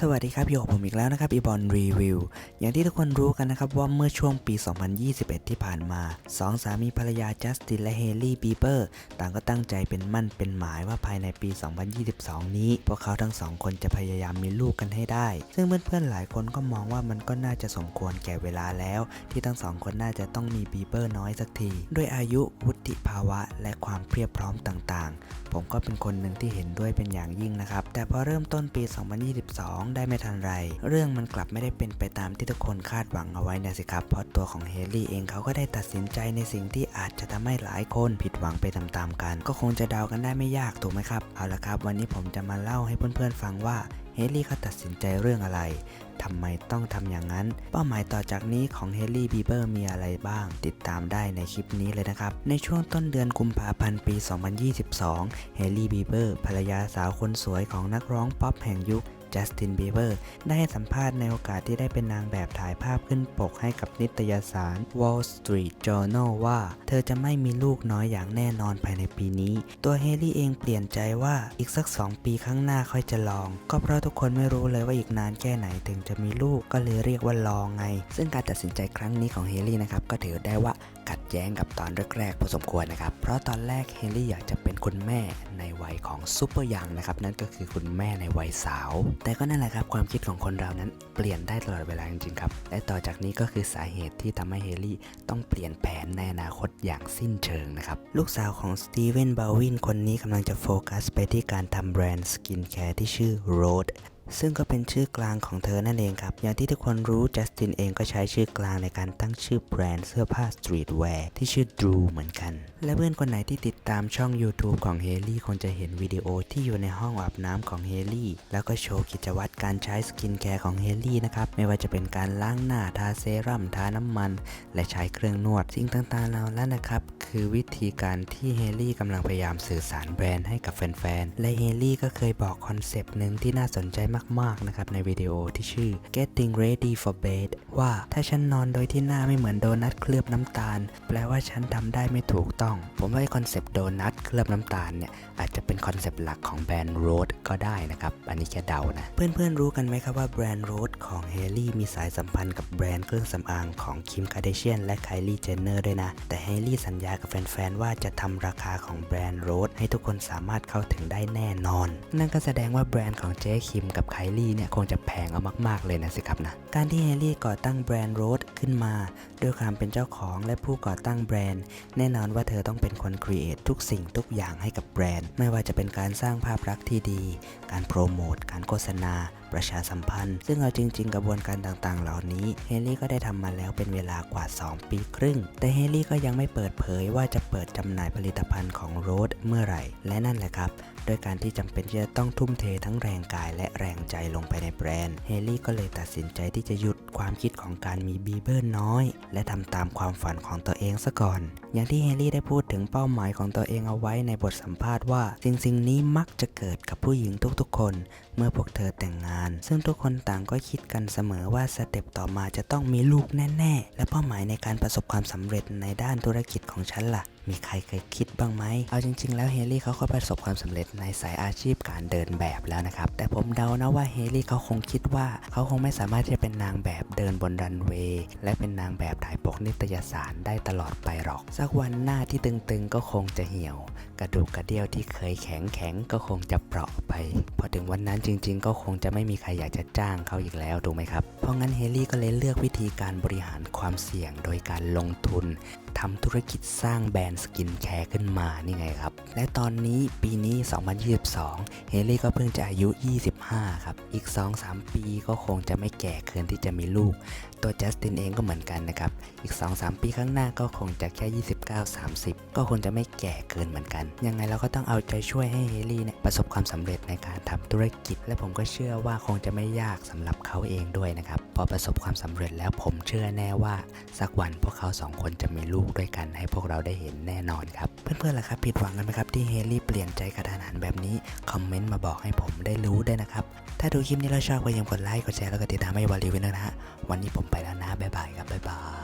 สวัสดีครับอยู่กับผมอีกแล้วนะครับอีบอลรีวิวอย่างที่ทุกคนรู้กันนะครับว่าเมื่อช่วงปี 2021 ที่ผ่านมาสองสามีภรรยาจัสตินและเฮลี่บีเบอร์ต่างก็ตั้งใจเป็นมั่นเป็นหมายว่าภายในปี 2022 นี้ พวกเขาทั้งสองคนจะพยายามมีลูกกันให้ได้ ซึ่งเพื่อนๆหลายคนก็มองว่ามันก็น่าจะสมควรแก่เวลาแล้ว ที่ทั้งสองคนน่าจะต้องมีบีเบอร์น้อยสักที ด้วยอายุวุฒิภาวะ และความเพียบพร้อมต่างๆ ผมก็เป็นคนหนึ่งที่เห็นด้วยเป็นอย่างยิ่งนะครับแต่พอเริ่มต้นปี 2022ได้ไม่ทันไร เรื่องมันกลับไม่ได้เป็นไปตามที่ทุกคนคาดหวังเอาไว้นะสิครับ เพราะตัวของเฮลี่เองเขาก็ได้ตัดสินใจในสิ่งที่อาจจะทำให้หลายคนผิดหวังไปตามๆกัน ก็คงจะเดากันได้ไม่ยากถูกไหมครับ เอาละครับ วันนี้ผมจะมาเล่าให้เพื่อนๆฟังว่าเฮลี่เขาตัดสินใจเรื่องอะไร ทำไมต้องทำอย่างนั้น เป้าหมายต่อจากนี้ของเฮลี่บีเบอร์มีอะไรบ้าง ติดตามได้ในคลิปนี้เลยนะครับ ในช่วงต้นเดือนกุมภาพันธ์ปี 2022 เฮลี่บีเบอร์ภรรยาสาวคนสวยของนักร้องป๊อปแห่งยุค จัสตินบีเบอร์ได้สัมภาษณ์ในโอกาสที่ได้เป็นนางแบบถ่ายภาพขึ้นปกให้กับนิตยสาร Wall Street Journal ว่า เธอจะไม่มีลูกน้อยอย่างแน่นอนภายในปีนี้ ตัวเฮลี่เองเปลี่ยนใจว่าอีกสัก 2 ปีข้างหน้าค่อยจะลอง ก็เพราะทุกคนไม่รู้เลยว่าอีกนานแค่ไหนถึงจะมีลูกก็เลยเรียกว่าลองไง ซึ่งการตัดสินใจครั้งนี้ของเฮลี่นะครับก็ถือได้ว่าขัดแย้งกับตอนแรกๆพอสมควรนะครับเพราะตอนแรกเฮลี่อยากจะ คุณแม่ในวัยของซูเปอร์ยังนะครับนั่นก็คือคุณแม่ในวัยสาว แต่ก็นั่นแหละครับความคิดของคนเรานั้นเปลี่ยนได้ตลอดเวลาจริงๆครับ และต่อจากนี้ก็คือสาเหตุที่ทำให้เฮลี่ต้องเปลี่ยนแผนในอนาคตอย่างสิ้นเชิงนะครับ ลูกสาวของสตีเวนบาวินคนนี้กำลังจะโฟกัสไปที่การทำแบรนด์สกินแคร์ที่ชื่อ Rode ซึ่งก็เป็นชื่อกลางของเธอนั่นเองครับ อย่างที่ทุกคนรู้จัสตินเองก็ใช้ชื่อกลางในการตั้งชื่อแบรนด์เสื้อผ้าสตรีทแวร์ที่ชื่อ Drew เหมือนกัน และเพื่อนคนไหนที่ติดตามช่อง YouTube ของเฮลี่คงจะเห็นวิดีโอที่อยู่ในห้องอาบน้ำของเฮลี่แล้วก็โชว์กิจวัตรการใช้สกินแคร์ของเฮลี่นะครับ ไม่ว่าจะเป็นการล้างหน้าทาเซรั่มทาน้ำมัน และใช้เครื่องนวด สิ่งต่างๆเหล่านั้นนะครับคือวิธีการที่เฮลี่กำลังพยายามสื่อสารแบรนด์ให้กับแฟนๆและเฮลี่ก็เคยบอกคอนเซปต์หนึ่งที่น่าสนใจมากๆนะครับในวิดีโอที่ชื่อ Getting Ready for Bed ว่าถ้าฉันนอนโดยที่หน้าไม่เหมือนโดนัทเคลือบน้ำตาล แปลว่าฉันทำได้ไม่ถูกต้อง ผมว่าคอนเซปต์โดนัทเคลือบน้ำตาลเนี่ยอาจจะเป็นคอนเซปต์หลักของแบรนด์โรดก็ได้นะครับ อันนี้แค่เดานะ เพื่อนๆรู้กันไหมครับว่าแบรนด์โรดของเฮลี่มีสายสัมพันธ์กับแบรนด์เครื่องสำอางของคิมคาเดเชียนและไคลี่เจนเนอร์ด้วยนะ แต่เฮลี่สัญญากับแฟนๆว่าจะทำราคาของแบรนด์โรดให้ทุกคนสามารถเข้าถึงได้แน่นอน นั่นก็แสดงว่าแบรนด์ของเจ๊คิมกับไคลี่เนี่ยคงจะแพงเอามาก ๆ เลยนะสิครับนะ การที่เฮลี่ก่อตั้งแบรนด์โรดขึ้นมา ด้วยความเป็นเจ้าของและผู้ก่อตั้งแบรนด์ แน่นอนว่าเธอต้องเป็นคนครีเอททุกสิ่งทุกอย่างให้กับแบรนด์ ไม่ว่าจะเป็นการสร้างภาพลักษณ์ที่ดี การโปรโมท การโฆษณาประชาสัมพันธ์ ซึ่งเอาจริง ๆ กระบวนการต่างๆ เหล่านี้เฮลี่ก็ได้ทำมาแล้วเป็นเวลากว่า 2 ปีครึ่ง แต่เฮลี่ก็ยังไม่เปิดเผยว่าจะเปิดจำหน่ายผลิตภัณฑ์ของโรดเมื่อไหร่ และนั่นแหละครับ โดยการที่จำเป็นที่จะต้องทุ่มเททั้งแรงกายและแรงใจลงไปในแบรนด์ เฮลี่ก็เลยตัดสินใจที่จะหยุดความคิดของการมีบีเบอร์น้อย และทำตามความฝันของตัวเองซะก่อน อย่างที่เฮลี่ได้พูดถึงเป้าหมายของตัวเองเอาไว้ในบทสัมภาษณ์ว่า สิ่งสิ่งนี้มักจะเกิดกับผู้หญิงทุกๆ คน เมื่อพวกเธอแต่งงาน ซึ่งทุกคนต่างก็คิดกันเสมอว่าสเต็ปต่อมาจะต้องมีลูกแน่ ๆ และเป้าหมายในการประสบความสำเร็จในด้านธุรกิจของฉันล่ะ มีใครเคยคิดบ้างไหม เอาจริง ๆ แล้วเฮลี่เขาก็ประสบความสำเร็จในสายอาชีพการเดินแบบแล้วนะครับ แต่ผมเดานะว่าเฮลี่เขาคงคิดว่าเขาคงไม่สามารถที่จะเป็นนางแบบเดินบนรันเวย์และเป็นนางแบบถ่ายปกนิตยสารได้ตลอดไปหรอก สักวันหน้าที่ตึงๆก็คงจะเหี่ยว กระดูกกระเดี่ยวที่เคยแข็งแข็งๆก็คงจะเปราะไป พอถึงวันนั้นจริง ๆ ก็คงจะไม่มีใครอยากจะจ้างเขาอีกแล้วถูกไหมครับ เพราะงั้นเฮลี่ก็เลยเลือกวิธีการบริหารความเสี่ยงโดยการลงทุน ทำธุรกิจสร้างแบรนด์สกินแคร์ขึ้นมานี่ไงครับ และตอนนี้ปีนี้ 2022 เฮลี่ก็เพิ่งจะอายุ 25 ครับ อีก 2-3 ปีก็คงจะไม่แก่เกินที่จะมีลูก ตัวจัสตินเองก็เหมือนกันนะครับ อีก 2-3 ปีข้างหน้าก็คงจะแค่ 29-30 ก็คงจะไม่แก่เกินเหมือนกัน ยังไงเราก็ต้องเอาใจช่วยให้เฮลี่เนี่ยประสบความสำเร็จในการทำธุรกิจ และผมก็เชื่อว่าคงจะไม่ยากสำหรับเขาเองด้วยนะครับ พอประสบความสำเร็จแล้วผมเชื่อแน่ว่าสักวันพวกเขาสองคนจะมีลูกด้วยกันให้พวกเราได้เห็นแน่นอนครับ เพื่อนๆล่ะครับผิดหวังกันไหมครับที่เฮลี่เปลี่ยนใจกระทันหันแบบนี้คอมเมนต์มาบอกให้ผมได้รู้ได้นะครับ ถ้าดูคลิปนี้แล้วชอบก็อย่าลืมกดไลค์กดแชร์แล้วก็ติดตามให้วอลลีวินนะฮะวันนี้ผมไปแล้วนะบ๊ายบายครับบ๊ายบาย